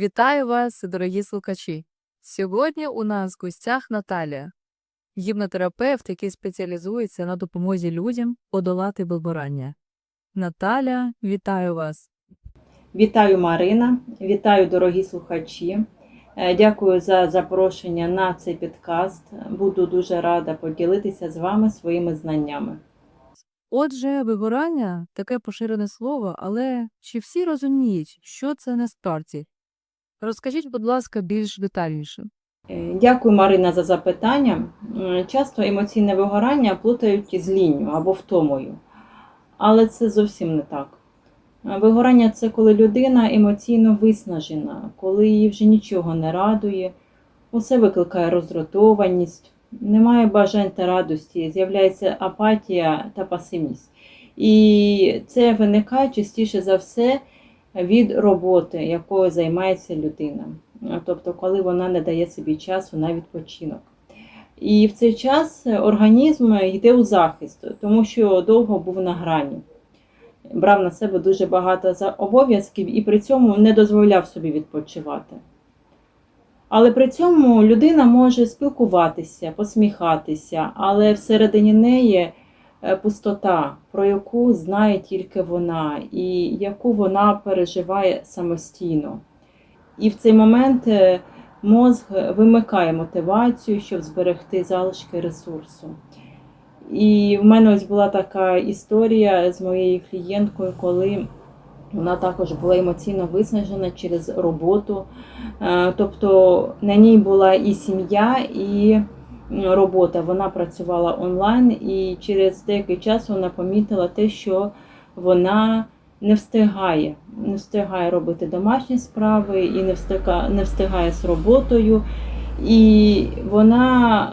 Вітаю вас, дорогі слухачі! Сьогодні у нас в гостях Наталія, гіпнотерапевт, який спеціалізується на допомозі людям подолати вибирання. Наталя, вітаю вас! Вітаю Марина, вітаю дорогі слухачі. Е, Дякую за запрошення на цей підкаст. Буду дуже рада поділитися з вами своїми знаннями. Отже, вибирання таке поширене слово, але чи всі розуміють, що це насправді? Розкажіть, будь ласка, більш детальніше. Е, Дякую, Марина, за запитання. Часто емоційне вигорання плутають з лінню або втомою, але це зовсім не так. Е, Вигорання це коли людина емоційно виснажена, коли її вже нічого не радує, усе викликає роздратованість, немає бажань та радості, з'являється апатія та пасивність. І це виникає частіше за все від роботи, якою займається людина. Тобто, коли вона не дає собі часу на відпочинок. І в цей час організм йде у захист, тому що довго був на грані, брав на себе дуже багато обов'язків і при цьому не дозволяв собі відпочивати. Але при цьому людина може спілкуватися, посміхатися, але всередині неї е, пустота, про яку знає тільки вона, і яку вона переживає самостійно. І в цей момент е, мозг вимикає мотивацію, щоб зберегти залишки ресурсу. І в мене ось була така історія з моєю клієнткою, коли вона також була емоційно виснажена через роботу. Е, Тобто на ній була і сім'я, і робота. Вона працювала онлайн, і через деякий час вона помітила те, що вона не встигає, не встигає робити домашні справи і не встигає, не встигає з роботою. І вона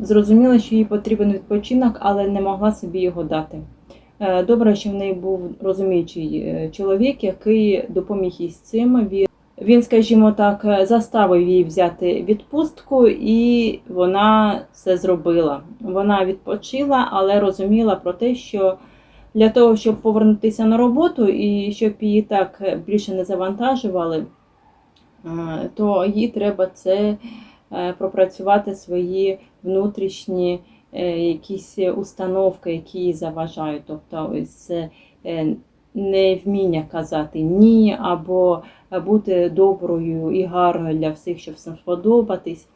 зрозуміла, що їй потрібен відпочинок, але не могла собі його дати. Е, Добре, що в неї був розуміючий е, чоловік, який допоміг їй з цим. Він, скажімо так, е, заставив її взяти відпустку, і вона це зробила. Вона відпочила, але розуміла про те, що для того, щоб повернутися на роботу і щоб її так більше не завантажували, е, то їй треба це е, пропрацювати свої внутрішні якісь установки, які їй заважають. Тобто це невміння казати ні, або бути доброю і гарною для всіх, щоб всім сподобатись.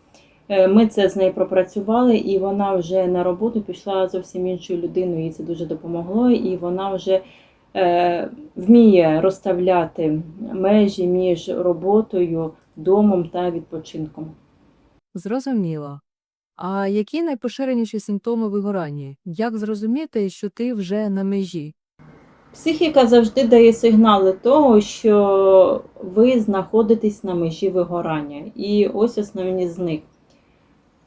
Е, Ми це з нею пропрацювали, і вона вже на роботу пішла зовсім іншою людиною. Їй це дуже допомогло, і вона вже е, вміє розставляти межі між роботою, домом та відпочинком. Зрозуміло. А які найпоширеніші симптоми вигорання? Як зрозуміти, що ти вже на межі? Психіка завжди дає сигнали того, що ви знаходитесь на межі вигорання. І ось основні з них.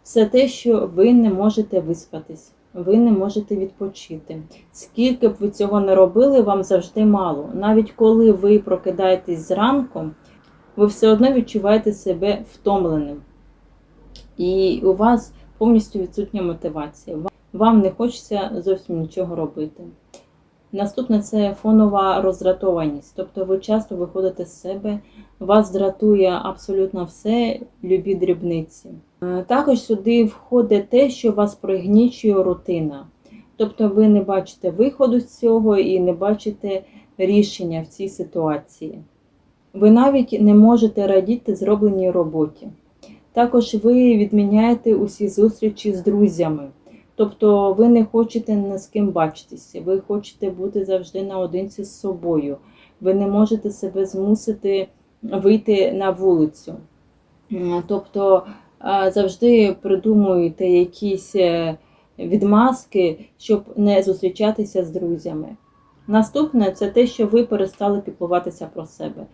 Це те, що ви не можете виспатись, ви не можете відпочити. Скільки б ви цього не робили, вам завжди мало. Навіть коли ви прокидаєтесь зранку, ви все одно відчуваєте себе втомленим. І у вас повністю відсутня мотивація. Вам- не хочеться зовсім нічого робити. Наступне це фонова роздратованість, тобто ви часто виходите з себе, вас дратує абсолютно все, любі дрібниці. Е, Також сюди входить те, що вас пригнічує рутина. Тобто ви не бачите виходу з цього і не бачите рішення в цій ситуації. Ви навіть не можете радіти зробленій роботі. Також ви відміняєте усі зустрічі з друзями. Тобто ви не хочете ні з ким бачитися, ви хочете бути завжди наодинці з собою. Ви не можете себе змусити вийти на вулицю. Тобто завжди придумуєте якісь е, відмазки, щоб не зустрічатися з друзями. Наступне це те, що ви перестали піклуватися про себе.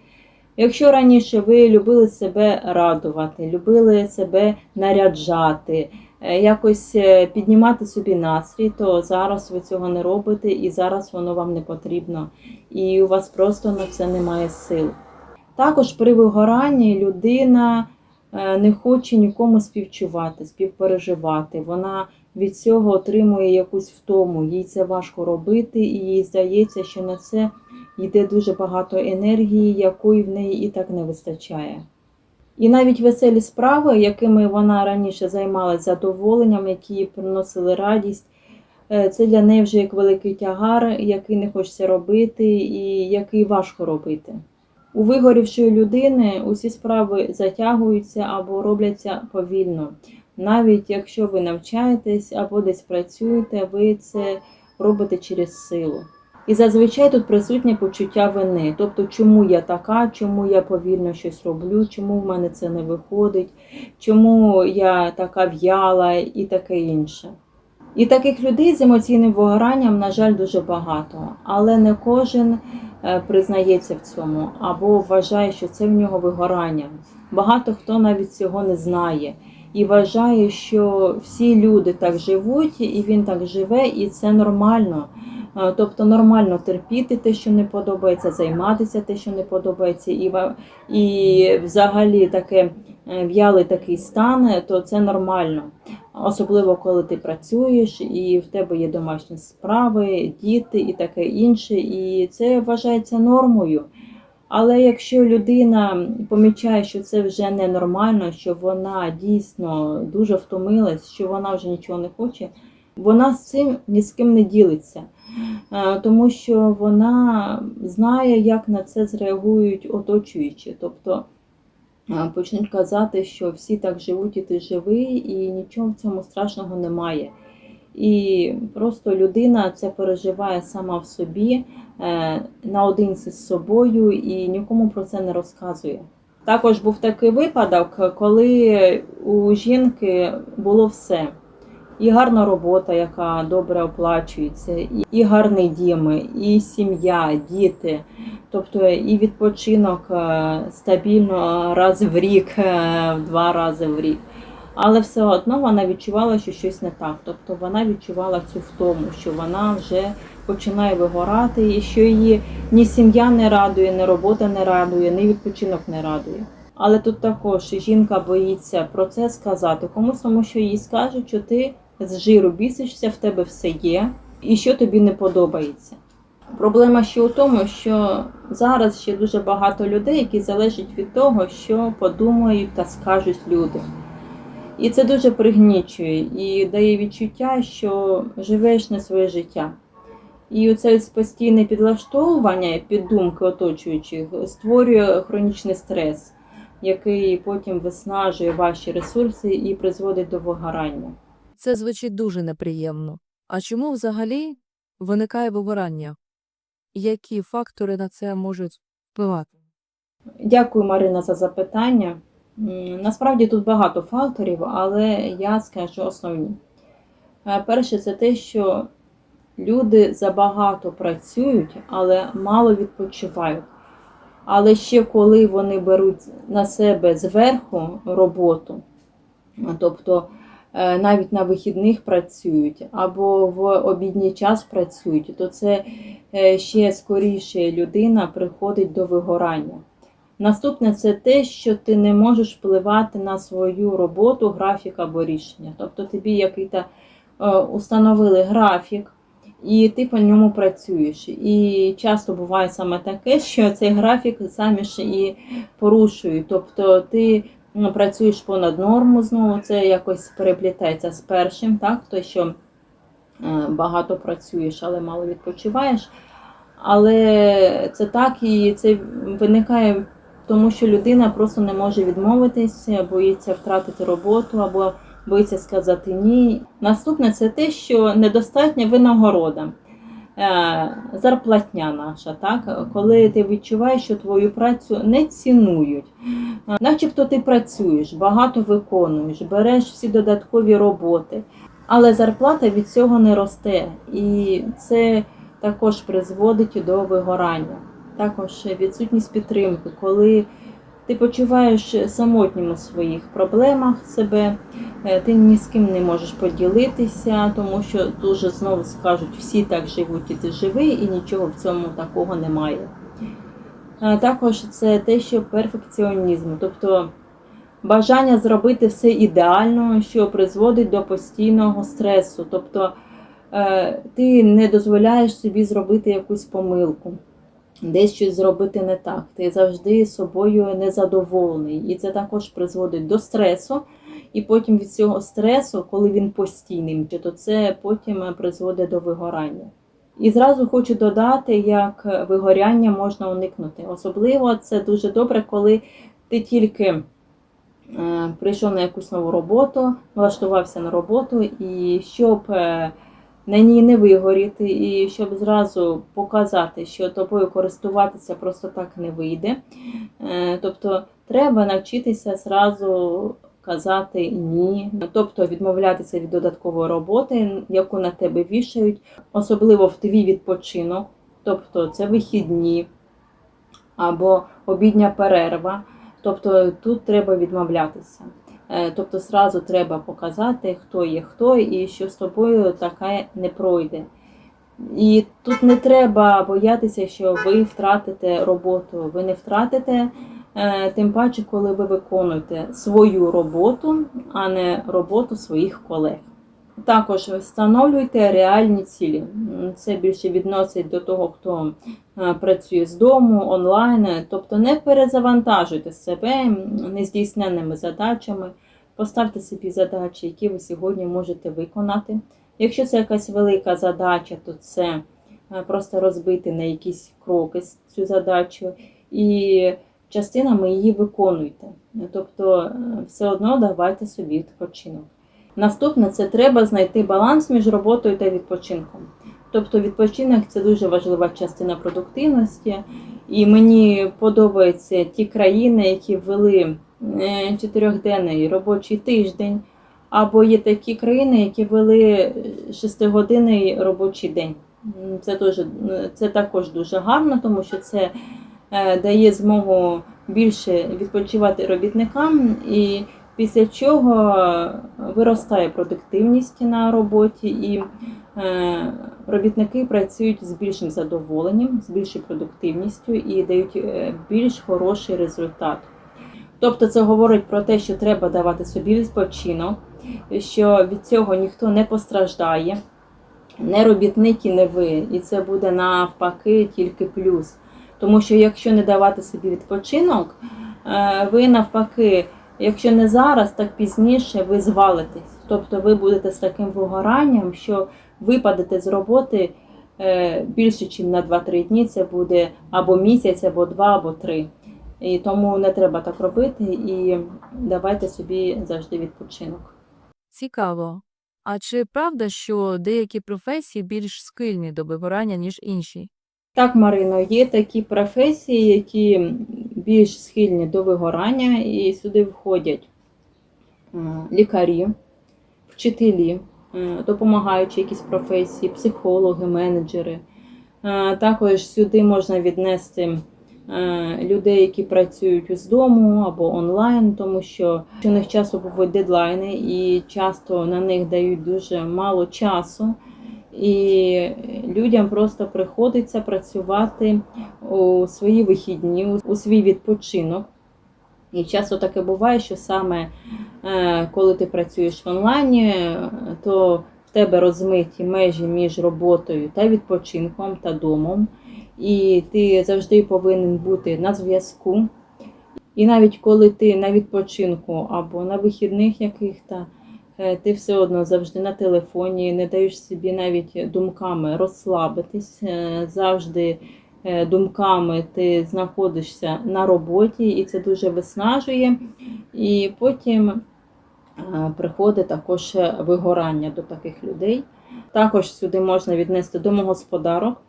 Якщо раніше ви любили себе радувати, любили себе наряджати, якось е, піднімати собі настрій, то зараз ви цього не робите і зараз воно вам не потрібно. І у вас просто на це немає сил. Також при вигоранні людина е, не хоче нікому співчувати, співпереживати. Вона від цього отримує якусь втому, їй це важко робити, і їй здається, що на це йде дуже багато енергії, якої в неї і так не вистачає. І навіть веселі справи, якими вона раніше займалася задоволенням, які приносили радість, е, це для неї вже як великий тягар, який не хочеться робити і який важко робити. У вигорівшої людини усі справи затягуються або робляться повільно. Навіть якщо ви навчаєтесь або десь працюєте, ви це робите через силу. І зазвичай тут присутнє почуття вини. Тобто, чому я така, чому я повільно щось роблю, чому в мене це не виходить, чому я така в'яла і таке інше. І таких людей з емоційним вигоранням, на жаль, дуже багато, але не кожен е, признається в цьому або вважає, що це в нього вигорання. Багато хто навіть цього не знає і вважає, що всі люди так живуть, і він так живе, і це нормально. Тобто нормально терпіти те, що не подобається, займатися те, що не подобається, і, і взагалі таке е, в'ялий такий стан, е, то це нормально. Особливо коли ти працюєш і в тебе є домашні справи, діти і таке інше, і це вважається нормою. Але якщо людина помічає, що це вже ненормально, що вона дійсно дуже втомилась, що вона вже нічого не хоче, вона з цим ні з ким не ділиться. Е, тому що вона знає, як на це зреагують оточуючі. Тобто е, почнуть казати, що всі так живуть, і ти живий, і нічого в цьому страшного немає. І просто людина це переживає сама в собі, е, наодинці з собою і нікому про це не розказує. Також був такий випадок, коли у жінки було все і гарна робота, яка добре оплачується, і, і гарний дім, і сім'я, діти, тобто і відпочинок е, стабільно раз в рік, е, два рази в рік. Але все одно вона відчувала, що щось не так. Тобто вона відчувала цю втому, що вона вже починає вигорати, і що її ні сім'я не радує, ні робота не радує, ні відпочинок не радує. Але тут також жінка боїться про це сказати комусь, тому що їй скажуть, що ти з жиру бісишся, в тебе все є, і що тобі не подобається. Проблема ще у тому, що зараз ще дуже багато людей, які залежать від того, що подумають та скажуть люди. І це дуже пригнічує і дає відчуття, що живеш не своє життя. І оце постійне підлаштовування під думки оточуючих створює хронічний стрес, який потім виснажує ваші ресурси і призводить до вигорання. Це звучить дуже неприємно. А чому взагалі виникає вигорання? Які фактори на це можуть впливати? Дякую, Марина, за запитання. Насправді тут багато факторів, але я скажу основні. Е, Перше, це те, що люди забагато працюють, але мало відпочивають. Але ще коли вони беруть на себе зверху роботу, тобто навіть на вихідних працюють або в обідній час працюють, то це е, ще скоріше людина приходить до вигорання. Наступне це те, що ти не можеш впливати на свою роботу, графік або рішення. Тобто тобі який-то е, установили графік, і ти по ньому працюєш. І часто буває саме таке, що цей графік самі ж і порушують. Тобто ти ну, працюєш понад норму знову, це якось переплітається з першим, так? То, що е, багато працюєш, але мало відпочиваєш. Але це так і це виникає тому, що людина просто не може відмовитися, боїться втратити роботу або боїться сказати ні. Наступне це те, що недостатня винагорода. Е, Зарплатня наша, так? коли ти відчуваєш, що твою працю не цінують. Е, Начебто ти працюєш, багато виконуєш, береш всі додаткові роботи, але зарплата від цього не росте. І це також призводить до вигорання. Також відсутність підтримки, коли ти почуваєш самотнім у своїх проблемах себе, е, ти ні з ким не можеш поділитися, тому що дуже знову скажуть, всі так живуть, і ти живий, і нічого в цьому такого немає. Також це те, що перфекціонізм, тобто бажання зробити все ідеально, що призводить до постійного стресу. Тобто е, ти не дозволяєш собі зробити якусь помилку, десь щось зробити не так. Ти завжди собою незадоволений. І це також призводить до стресу. І потім від цього стресу, коли він постійний, то це потім призводить до вигорання. І зразу хочу додати, як вигоряння можна уникнути. Особливо це дуже добре, коли ти тільки е, прийшов на якусь нову роботу, влаштувався на роботу, і щоб е, на ній не вигоріти, і щоб зразу показати, що тобою користуватися просто так не вийде. Е, Тобто треба навчитися зразу казати ні, тобто відмовлятися від додаткової роботи, яку на тебе вішають, особливо в твій відпочинок, тобто це вихідні або обідня перерва. Тобто тут треба відмовлятися. Е, Тобто зразу треба показати, хто є хто і що з тобою таке не пройде. І тут не треба боятися, що ви втратите роботу. Ви не втратите, е, тим паче, коли ви виконуєте свою роботу, а не роботу своїх колег. Також встановлюйте реальні цілі. Це більше відносить до того, хто працює з дому, онлайн. Тобто не перезавантажуйте себе нездійсненними задачами. Поставте собі задачі, які ви сьогодні можете виконати. Якщо це якась велика задача, то це е, просто розбити на якісь кроки цю задачу, і частинами її виконуйте. Тобто, е, все одно давайте собі відпочинок. Наступне це треба знайти баланс між роботою та відпочинком. Тобто відпочинок це дуже важлива частина продуктивності, і мені подобаються ті країни, які ввели е, чотирьохденний робочий тиждень. Або є такі країни, які ввели шестигодинний робочий день. Це, дуже, це також дуже гарно, тому що це е, дає змогу більше відпочивати робітникам, і після чого виростає продуктивність на роботі, і е, робітники працюють з більшим задоволенням, з більшою продуктивністю і дають е, більш хороший результат. Тобто це говорить про те, що треба давати собі відпочинок, що від цього ніхто не постраждає, не робітник і не ви. І це буде навпаки тільки плюс. Тому що якщо не давати собі відпочинок, е, ви навпаки, якщо не зараз, так пізніше ви звалитесь. Тобто ви будете з таким вигоранням, що випадете з роботи е, більше, ніж на 2-3 дні. Це буде або місяць, або два, або три. І тому не треба так робити і давайте собі завжди відпочинок. Цікаво. А чи правда, що деякі професії більш схильні до вигорання, ніж інші? Так, Марино, є такі професії, які більш схильні до вигорання, і сюди входять е, лікарі, вчителі, допомагаючі якісь професії, психологи, менеджери. Е, Також сюди можна віднести е, людей, які працюють з дому або онлайн, тому що у них часто бувають дедлайни і часто на них дають дуже мало часу. І людям просто приходиться працювати у свої вихідні, у свій відпочинок. І часто таке буває, що саме е, коли ти працюєш в онлайні, е, то в тебе розмиті межі між роботою та відпочинком та домом. І ти завжди повинен бути на зв'язку. І навіть коли ти на відпочинку або на вихідних яких-то, е, ти все одно завжди на телефоні, не даєш собі навіть думками розслабитись. Завжди думками ти знаходишся на роботі, і це дуже виснажує. І потім е, приходить також вигорання до таких людей. Також сюди можна віднести домогосподарок,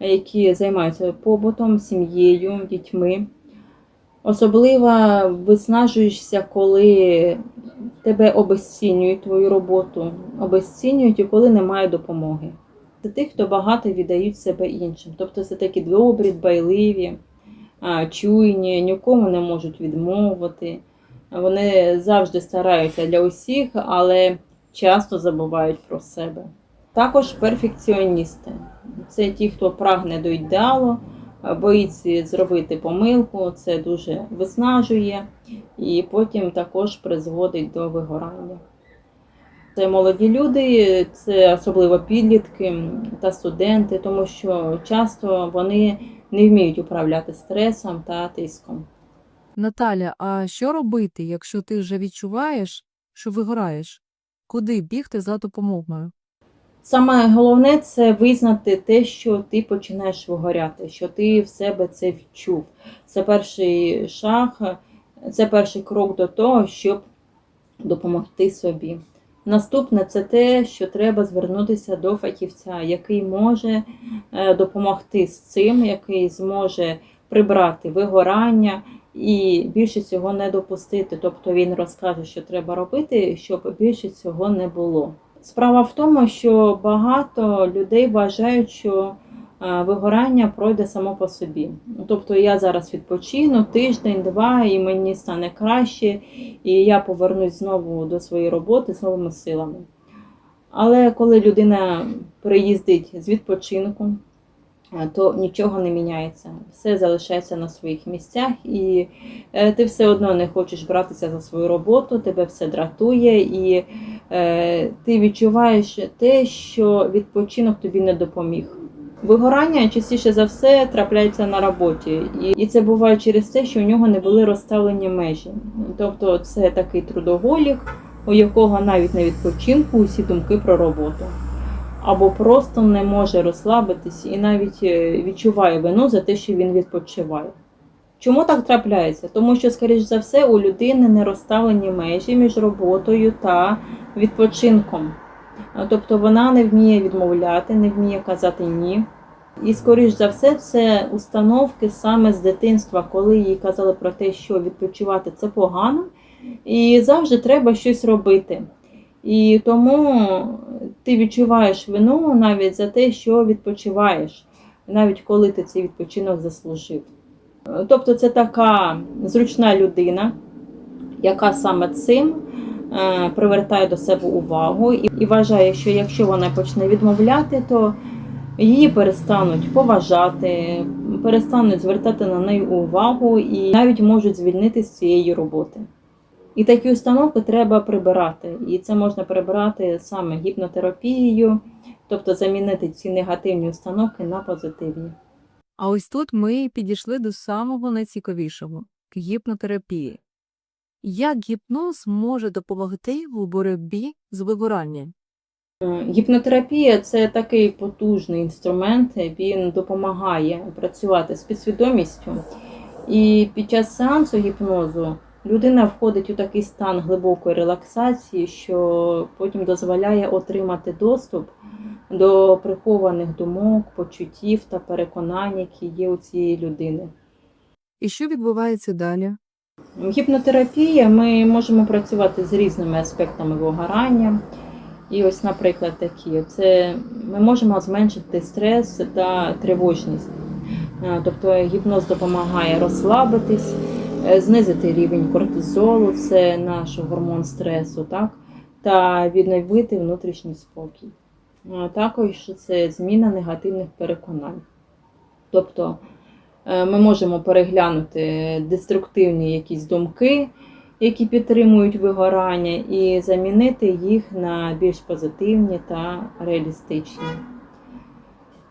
які займаються побутом, сім'єю, дітьми. Особливо виснажуєшся, коли тебе обесцінюють твою роботу, обесцінюють і коли немає допомоги. Це тих, хто багато віддають себе іншим. Тобто це такі добрі, дбайливі, чуйні, нікому не можуть відмовити. Вони завжди стараються для усіх, але часто забувають про себе. Також перфекціоністи. Це ті, хто прагне до ідеалу, боїться зробити помилку, це дуже виснажує і потім також призводить до вигорання. Це молоді люди, це особливо підлітки та студенти, тому що часто вони не вміють управляти стресом та тиском. Наталя, а що робити, якщо ти вже відчуваєш, що вигораєш? Куди бігти за допомогою? Саме головне це визнати те, що ти починаєш вигоряти, що ти в себе це відчув. Це перший шаг, це перший крок до того, щоб допомогти собі. Наступне це те, що треба звернутися до фахівця, який може е, допомогти з цим, який зможе прибрати вигорання і більше цього не допустити. Тобто він розкаже, що треба робити, щоб більше цього не було. Справа в тому, що багато людей вважають, що вигорання пройде само по собі. Тобто я зараз відпочину тиждень-два, і мені стане краще, і я повернусь знову до своєї роботи з новими силами. Але коли людина приїздить з відпочинку, то нічого не міняється. Все залишається на своїх місцях, і е, ти все одно не хочеш братися за свою роботу, тебе все дратує, і е, ти відчуваєш те, що відпочинок тобі не допоміг. Вигорання частіше за все трапляється на роботі, і, це буває через те, що у нього не були розставлені межі. Тобто це такий трудоголік, у якого навіть на відпочинку усі думки про роботу. Або просто не може розслабитись і навіть е, відчуває вину за те, що він відпочиває. Чому так трапляється? Тому що, скоріш за все, у людини не розставлені межі між роботою та відпочинком. Тобто вона не вміє відмовляти, не вміє казати ні. І, скоріш за все, це установки саме з дитинства, коли їй казали про те, що відпочивати це погано, і завжди треба щось робити. І тому ти відчуваєш вину навіть за те, що відпочиваєш, навіть коли ти цей відпочинок заслужив. Тобто це така зручна людина, яка саме цим привертає до себе увагу і, вважає, що якщо вона почне відмовляти, то її перестануть поважати, перестануть звертати на неї увагу і навіть можуть звільнити з цієї роботи. І такі установки треба прибирати. І це можна прибирати саме гіпнотерапією, тобто замінити ці негативні установки на позитивні. А ось тут ми підійшли до самого найцікавішого гіпнотерапії. Як гіпноз може допомогти у боротьбі з вигоранням? Е, Гіпнотерапія це такий потужний інструмент, він допомагає працювати з підсвідомістю. І під час сеансу гіпнозу людина входить у такий стан глибокої релаксації, що потім дозволяє отримати доступ до прихованих думок, почуттів та переконань, які є у цієї людини. І що відбувається далі? В гіпнотерапії ми можемо працювати з різними аспектами вигорання. І ось, наприклад, такі: це ми можемо зменшити стрес та тривожність. Тобто гіпноз допомагає розслабитись, е, знизити рівень кортизолу, це наш гормон стресу, так? та відновити внутрішній спокій. Також це зміна негативних переконань. Тобто ми можемо переглянути деструктивні якісь думки, які підтримують вигорання, і замінити їх на більш позитивні та реалістичні.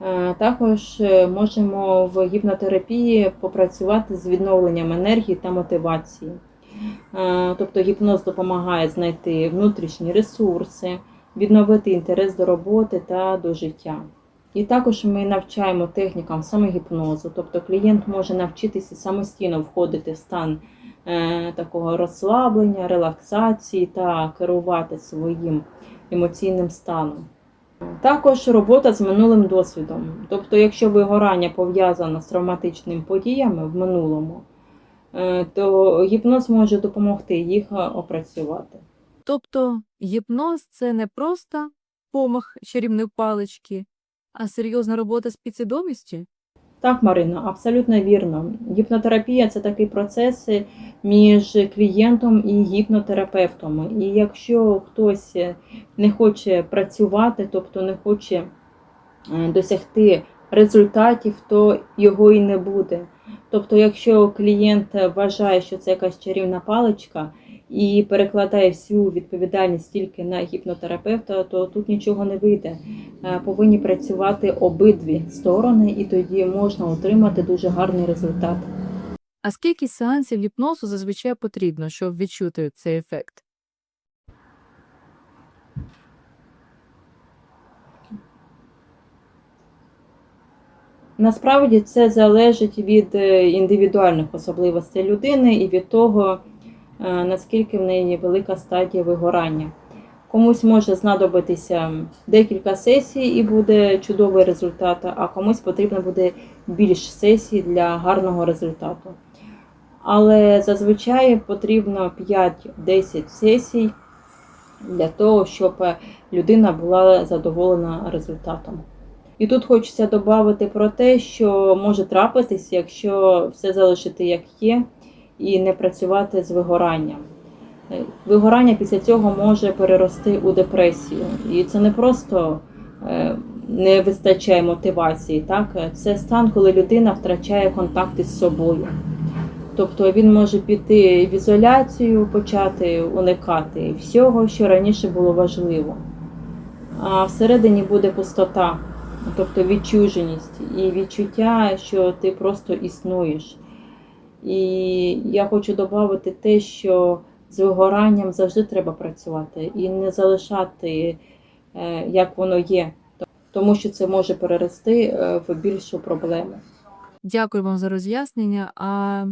Е, Також е, можемо в гіпнотерапії попрацювати з відновленням енергії та мотивації. Е, Тобто гіпноз допомагає знайти внутрішні ресурси, відновити інтерес до роботи та до життя. І також ми навчаємо технікам самогіпнозу, тобто клієнт може навчитися самостійно входити в стан е, такого розслаблення, релаксації та керувати своїм емоційним станом. Також робота з минулим досвідом. Тобто, якщо вигорання пов'язано з травматичними подіями в минулому, е, то гіпноз може допомогти їх е, опрацювати. Тобто гіпноз це не просто помах чарівної палички, а серйозна робота з підсвідомістю? Так, Марина, абсолютно вірно. Гіпнотерапія це такий процес між клієнтом і гіпнотерапевтом. І якщо хтось не хоче працювати, тобто не хоче е, досягти результатів, то його і не буде. Тобто, якщо клієнт вважає, що це якась чарівна паличка і перекладає всю відповідальність тільки на гіпнотерапевта, то тут нічого не вийде. Е, Повинні працювати обидві сторони, і тоді можна отримати дуже гарний результат. А скільки сеансів гіпнозу зазвичай потрібно, щоб відчути цей ефект? Насправді це залежить від е, індивідуальних особливостей людини і від того, наскільки в неї велика стадія вигорання. Комусь може знадобитися декілька сесій і буде чудовий результат, а комусь потрібно буде більш сесій для гарного результату. Але зазвичай потрібно 5-10 сесій для того, щоб людина була задоволена результатом. І тут хочеться додати про те, що може трапитись, якщо все залишити як є, і не працювати з вигоранням. Е, Вигорання після цього може перерости у депресію. І це не просто е, не вистачає мотивації, так? це стан, коли людина втрачає контакти з собою. Тобто він може піти в ізоляцію, почати уникати всього, що раніше було важливо. А всередині буде пустота, тобто відчуженість і відчуття, що ти просто існуєш. І я хочу додати те, що з вигоранням завжди треба працювати і не залишати, е, як воно є, тому що це може перерости е, в більшу проблему. Дякую вам за роз'яснення. А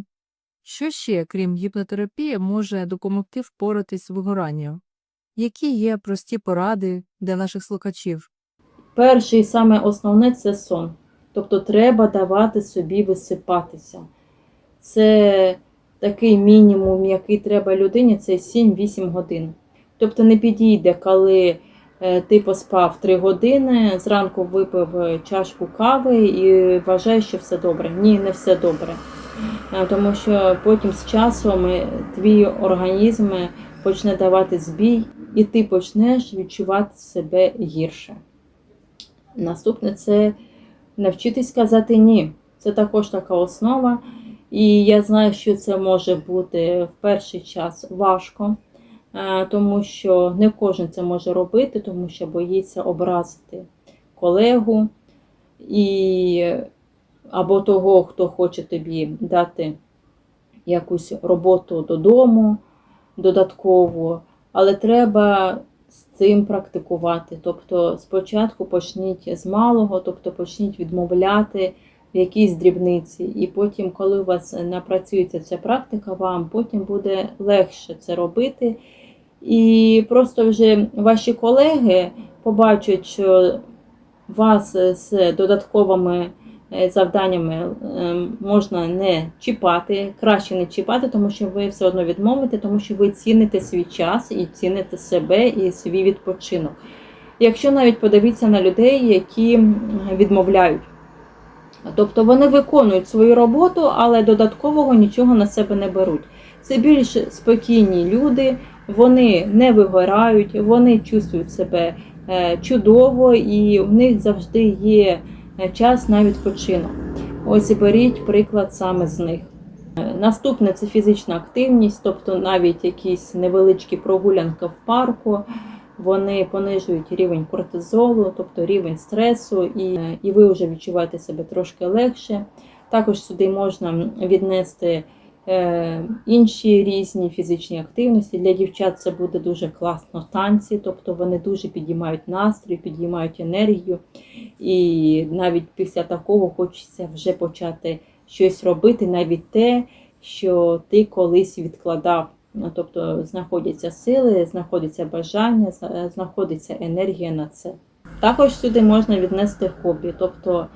що ще, крім гіпнотерапії, може допомогти впоратись з вигоранням? Які є прості поради для наших слухачів? Перше і саме основне це сон. Тобто треба давати собі висипатися. Це такий мінімум, який треба людині, це 7-8 годин. Тобто не підійде, коли е, ти поспав 3 години, зранку випив е, чашку кави і вважаєш, що все добре. Ні, не все добре. Е, Тому що потім з часом твій організм почне давати збій, і ти почнеш відчувати себе гірше. Наступне це навчитись казати ні. Це також така основа. І я знаю, що це може бути в перший час важко, е, тому що не кожен це може робити, тому що боїться образити колегу і або того, хто хоче тобі дати якусь роботу додому додаткову, але треба з цим практикувати. Тобто спочатку почніть з малого, тобто почніть відмовляти в якійсь дрібниці, і потім, коли у вас напрацюється ця практика, вам потім буде легше це робити. І просто вже ваші колеги побачать, що вас з додатковими е, завданнями е, можна не чіпати, краще не чіпати, тому що ви все одно відмовите, тому що ви ціните свій час і ціните себе і свій відпочинок. Якщо навіть подивитися на людей, які відмовляють. Тобто вони виконують свою роботу, але додаткового нічого на себе не беруть. Це більш спокійні люди, вони не вигорають, вони чувствують себе е, чудово і в них завжди є е, час на відпочинок. Ось беріть приклад саме з них. Е, Наступне це фізична активність, тобто навіть якісь невеличкі прогулянки в парку. Вони понижують рівень кортизолу, тобто рівень стресу, і, і ви вже відчуваєте себе трошки легше. Також сюди можна віднести е, інші різні фізичні активності. Для дівчат це буде дуже класно танці, тобто вони дуже підіймають настрій, підіймають енергію. І навіть після такого хочеться вже почати щось робити, навіть те, що ти колись відкладав. Ну, Тобто знаходяться сили, знаходиться бажання, знаходиться енергія на це. Також сюди можна віднести хобі, тобто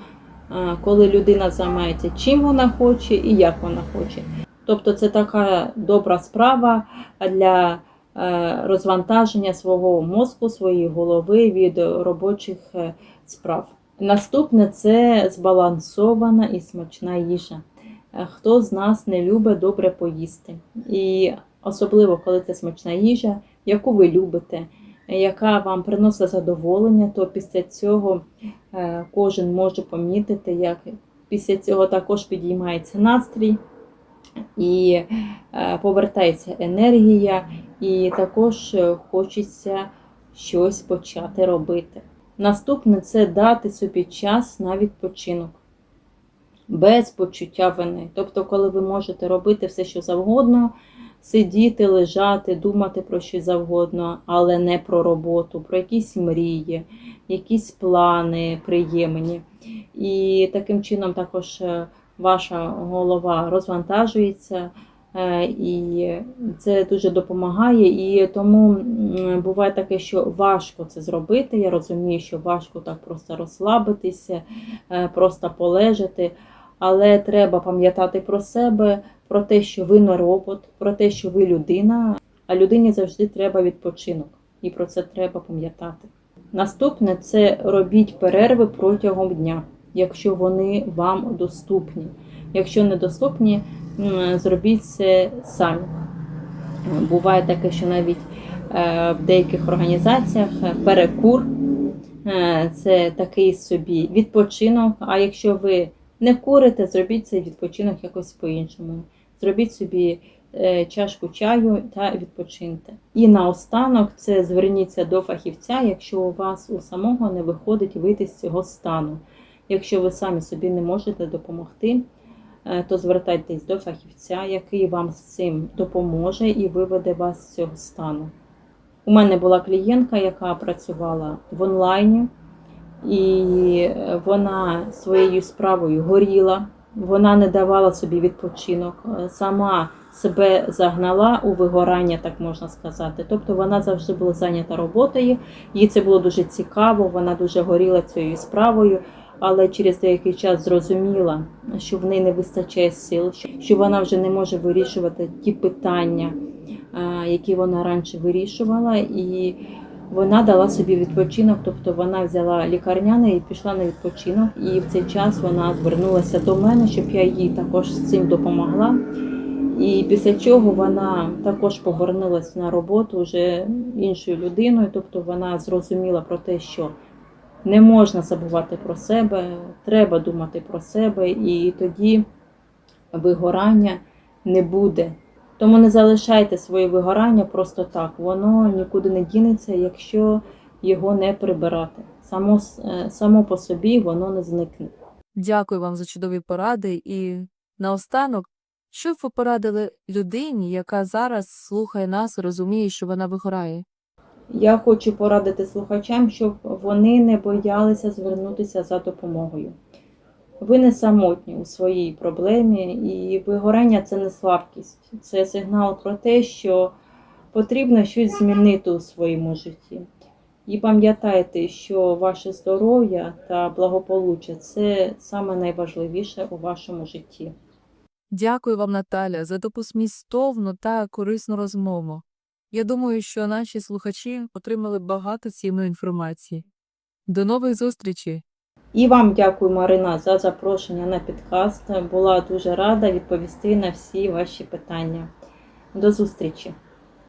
е, коли людина займається чим вона хоче і як вона хоче. Тобто це така добра справа для е, розвантаження свого мозку, своєї голови від робочих е, справ. Наступне це збалансована і смачна їжа. Е, Хто з нас не любить добре поїсти? І особливо, коли це смачна їжа, яку ви любите, яка вам приносить задоволення, то після цього е, кожен може помітити, як після цього також підіймається настрій і е, повертається енергія, і також е, хочеться щось почати робити. Наступне це дати собі час на відпочинок без почуття вини. Тобто, коли ви можете робити все, що завгодно, сидіти, лежати, думати про що завгодно, але не про роботу, про якісь мрії, якісь плани приємні. І таким чином також е, ваша голова розвантажується. е, І це дуже допомагає, і тому буває таке, що важко це зробити. Я розумію, що важко так просто розслабитися, е, просто полежати. Але треба пам'ятати про себе, про те, що ви не робот, про те, що ви людина, а людині завжди треба відпочинок. І про це треба пам'ятати. Наступне це робіть перерви протягом дня, якщо вони вам доступні. Якщо недоступні, зробіть це самі. Буває таке, що навіть е, в деяких організаціях е, перекур е, це такий собі відпочинок. А якщо ви не курите, зробіть цей відпочинок якось по-іншому. Зробіть собі е, чашку чаю та відпочиньте. І наостанок це зверніться до фахівця, якщо у вас у самого не виходить вийти з цього стану. Якщо ви самі собі не можете допомогти, е, то звертайтесь до фахівця, який вам з цим допоможе і виведе вас з цього стану. У мене була клієнтка, яка працювала в онлайні, і е, вона своєю справою горіла, вона не давала собі відпочинок, е, сама себе загнала у вигорання, так можна сказати. Тобто вона завжди була зайнята роботою, їй це було дуже цікаво, вона дуже горіла цією справою, але через деякий час зрозуміла, що в неї не вистачає сил, що- вона вже не може вирішувати ті питання, е, які вона раніше вирішувала. І вона дала собі відпочинок, тобто вона взяла лікарняне і пішла на відпочинок. І в цей час вона звернулася до мене, щоб я їй також з цим допомогла. І після чого вона також повернулася на роботу вже іншою людиною, тобто вона зрозуміла про те, що не можна забувати про себе, треба думати про себе, і тоді вигорання не буде. Тому не залишайте своє вигорання просто так. Воно нікуди не дінеться, якщо його не прибирати. Само, е, само по собі воно не зникне. Дякую вам за чудові поради. І наостанок, що б ви порадили людині, яка зараз слухає нас і розуміє, що вона вигорає? Я хочу порадити слухачам, щоб вони не боялися звернутися за допомогою. Ви не самотні у своїй проблемі, і вигорання це не слабкість, це сигнал про те, що потрібно щось змінити у своєму житті. І пам'ятайте, що ваше здоров'я та благополуччя це саме найважливіше у вашому житті. Дякую вам, Наталя, за таку змістовну та корисну розмову. Я думаю, що наші слухачі отримали багато цінної інформації. До нових зустрічей! І вам дякую, Марина, за запрошення на підкаст. Була дуже рада відповісти на всі ваші питання. До зустрічі!